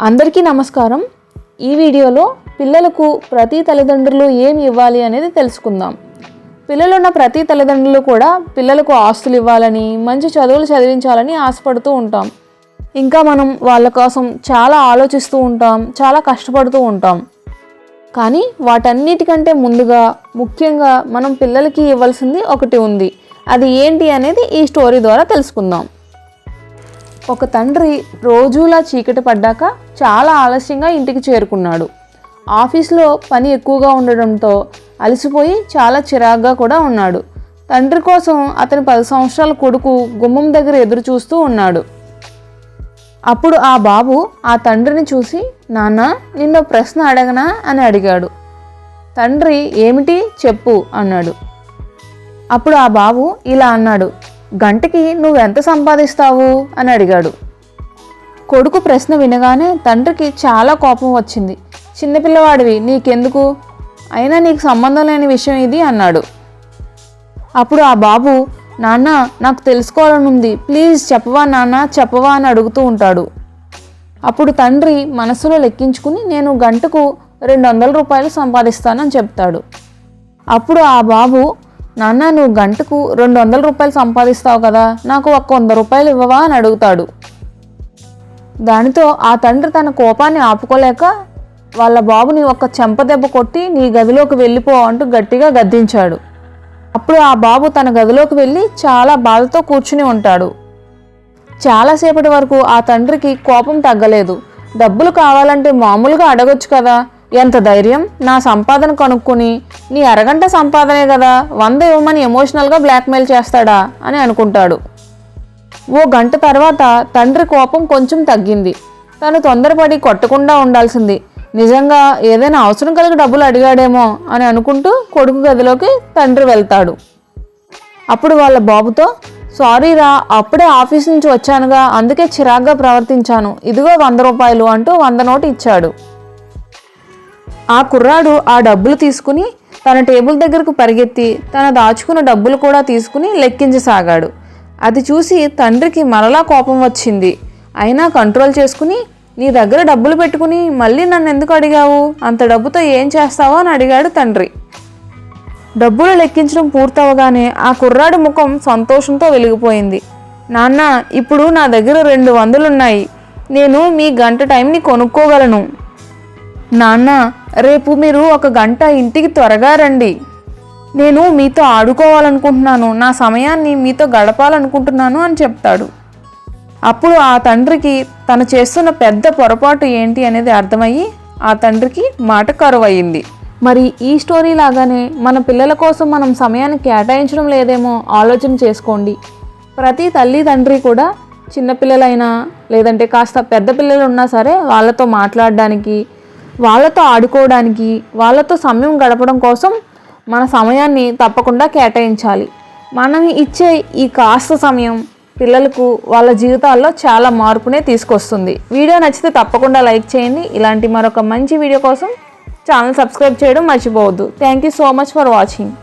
అందరికీ నమస్కారం. ఈ వీడియోలో పిల్లలకు ప్రతి తల్లిదండ్రులు ఏమి ఇవ్వాలి అనేది తెలుసుకుందాం. పిల్లలున్న ప్రతి తల్లిదండ్రులు కూడా పిల్లలకు ఆస్తులు ఇవ్వాలని మంచి చదువులు చదివించాలని ఆశపడుతూ ఉంటాం. ఇంకా మనం వాళ్ళ కోసం చాలా ఆలోచిస్తూ ఉంటాం చాలా కష్టపడుతూ ఉంటాం. కానీ వాటన్నిటికంటే ముందుగా ముఖ్యంగా మనం పిల్లలకి ఇవ్వాల్సింది ఒకటి ఉంది. అది ఏంటి అనేది ఈ స్టోరీ ద్వారా తెలుసుకుందాం. ఒక తండ్రి రోజులా చీకటి పడ్డాక చాలా ఆలస్యంగా ఇంటికి చేరుకున్నాడు. ఆఫీస్లో పని ఎక్కువగా ఉండడంతో అలసిపోయి చాలా చిరాగ్గా కూడా ఉన్నాడు. తండ్రి కోసం అతని పది సంవత్సరాల కొడుకు గుమ్మం దగ్గర ఎదురు చూస్తూ ఉన్నాడు. అప్పుడు ఆ బాబు ఆ తండ్రిని చూసి నాన్న నిన్న ప్రశ్న అడగనా? అని అడిగాడు. తండ్రి ఏమిటి? చెప్పు అన్నాడు. అప్పుడు ఆ బాబు ఇలా అన్నాడు. గంటకి నువ్వెంత సంపాదిస్తావు? అని అడిగాడు. కొడుకు ప్రశ్న వినగానే తండ్రికి చాలా కోపం వచ్చింది. చిన్నపిల్లవాడివి నీకెందుకు? అయినా నీకు సంబంధం లేని విషయం ఇది అన్నాడు. అప్పుడు ఆ బాబు నాన్న నాకు తెలుసుకోవాలనుంది. ప్లీజ్ చెప్పవా నాన్న చెప్పవా అని అడుగుతూ ఉంటాడు. అప్పుడు తండ్రి మనసులో లెక్కించుకుని నేను గంటకు రెండు వందల రూపాయలు సంపాదిస్తానని చెప్తాడు. అప్పుడు ఆ బాబు నాన్న నువ్వు గంటకు రెండు వందల రూపాయలు సంపాదిస్తావు కదా నాకు ఒక్క వంద రూపాయలు ఇవ్వవా అని అడుగుతాడు. దానితో ఆ తండ్రి తన కోపాన్ని ఆపుకోలేక వాళ్ళ బాబుని ఒక చెంపదెబ్బ కొట్టి నీ గదిలోకి వెళ్ళిపో అంటూ గట్టిగా గద్దించాడు. అప్పుడు ఆ బాబు తన గదిలోకి వెళ్ళి చాలా బాధతో కూర్చుని ఉంటాడు. చాలాసేపటి వరకు ఆ తండ్రికి కోపం తగ్గలేదు. డబ్బులు కావాలంటే మామూలుగా అడగొచ్చు కదా ఎంత ధైర్యం? నా సంపాదన కనుక్కొని నీ అరగంట సంపాదనే కదా వంద ఇవ్వమని ఎమోషనల్గా బ్లాక్మెయిల్ చేస్తాడా? అని అనుకుంటాడు. ఓ గంట తర్వాత తండ్రి కోపం కొంచెం తగ్గింది. తను తొందరపడి కొట్టకుండా ఉండాల్సింది. నిజంగా ఏదైనా అవసరం కలిగి డబ్బులు అడిగాడేమో అని అనుకుంటూ కొడుకు గదిలోకి తండ్రి వెళ్తాడు. అప్పుడు వాళ్ళ బాబుతో సారీ రా అప్పుడే ఆఫీస్ నుంచి వచ్చానుగా అందుకే చిరాగ్గా ప్రవర్తించాను. ఇదిగో వంద రూపాయలు అంటూ వంద నోటు ఇచ్చాడు. ఆ కుర్రాడు ఆ డబ్బులు తీసుకుని తన టేబుల్ దగ్గరకు పరిగెత్తి తన దాచుకున్న డబ్బులు కూడా తీసుకుని లెక్కించసాగాడు. అది చూసి తండ్రికి మరలా కోపం వచ్చింది. అయినా కంట్రోల్ చేసుకుని నీ దగ్గర డబ్బులు పెట్టుకుని మళ్ళీ నన్ను ఎందుకు అడిగావు? అంత డబ్బుతో ఏం చేస్తావో అని అడిగాడు తండ్రి. డబ్బులు లెక్కించడం పూర్తవగానే ఆ కుర్రాడి ముఖం సంతోషంతో వెలిగిపోయింది. నాన్న ఇప్పుడు నా దగ్గర రెండు వందలున్నాయి. నేను మీ గంట టైంని కొనుక్కోగలను. నాన్న రేపు మీరు ఒక గంట ఇంటికి త్వరగా రండి. నేను మీతో ఆడుకోవాలనుకుంటున్నాను. నా సమయాన్ని మీతో గడపాలనుకుంటున్నాను అని చెప్తాడు. అప్పుడు ఆ తండ్రికి తను చేస్తున్న పెద్ద పొరపాటు ఏంటి అనేది అర్థమయ్యి ఆ తండ్రికి మాట కరువయ్యింది. మరి ఈ స్టోరీ లాగానే మన పిల్లల కోసం మనం సమయాన్ని కేటాయించడం లేదేమో ఆలోచన చేసుకోండి. ప్రతి తల్లి తండ్రి కూడా చిన్నపిల్లలైనా లేదంటే కాస్త పెద్ద పిల్లలు ఉన్నా సరే వాళ్ళతో మాట్లాడడానికి వాళ్ళతో ఆడుకోవడానికి వాళ్ళతో సమయం గడపడం కోసం మన సమయాన్ని తప్పకుండా కేటాయించాలి. మనం ఇచ్చే ఈ కాస్త సమయం పిల్లలకు వాళ్ళ జీవితాల్లో చాలా మార్పునే తీసుకొస్తుంది. వీడియో నచ్చితే తప్పకుండా లైక్ చేయండి. ఇలాంటి మరొక మంచి వీడియో కోసం ఛానల్ సబ్స్క్రైబ్ చేయడం మర్చిపోవద్దు. Thank you so much for watching